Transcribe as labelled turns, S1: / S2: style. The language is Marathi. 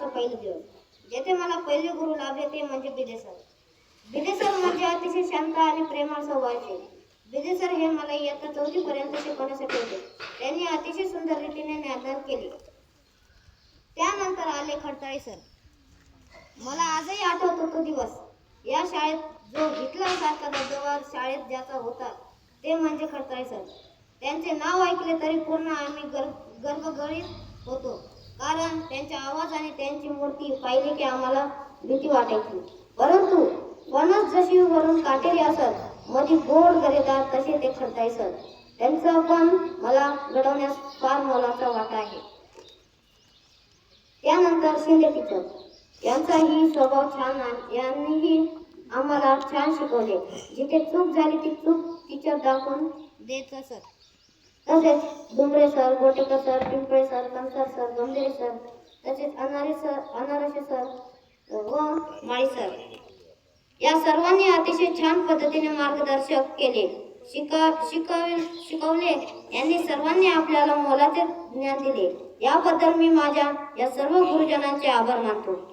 S1: शाळेचा पहिला दिवस जेथे मला पहिले गुरु लाभले ते म्हणजे बिदेसर. बिदेसर म्हणजे अतिशय शांत आणि प्रेमळ स्वभावाचे बिदेसर हे मला इयत्ता चौथी पर्यंत शिकवण्यासाठी होते. त्यांनी अतिशय सुंदर रीतीने ज्ञानदान केले. त्यानंतर आले खडताळे सर. मला आजही आठवतो तो दिवस. या शाळेत जो हिटलरसारखा दबदबा शाळेत ज्याचा होता ते म्हणजे खडताळे सर. त्यांचे नाव ऐकले तरी पूर्ण आम्ही गर गर्भगळीत होतो. कारण त्यांचा आवाज आणि त्यांची मूर्ती पाहिली की आम्हाला भीती वाटायची. परंतु फणस जशी वरून काटेरी असत मधी गोड गरीदार तसे ते खडतायसत. त्यांचं पण मला घडवण्यास फार मोलाचा वाटा आहे. त्यानंतर शिंदे टीचर. यांचाही स्वभाव छान आहे. यांनीही आम्हाला छान शिकवले. जिथे चूक झाली ती चूक टीचर दाखवून देत असत. तसेच Dumre sir Gotekar sir Pimple sir Kansar sir Gambhir sir तसेच अनारे सर अनारसे सर व माळी सर. या सर्वांनी अतिशय छान पद्धतीने मार्गदर्शक केले. शिका शिकव शिकवले. यांनी सर्वांनी आपल्याला मोलाचे ज्ञान दिले. याबद्दल मी माझ्या या सर्व गुरुजनांचे आभार मानतो.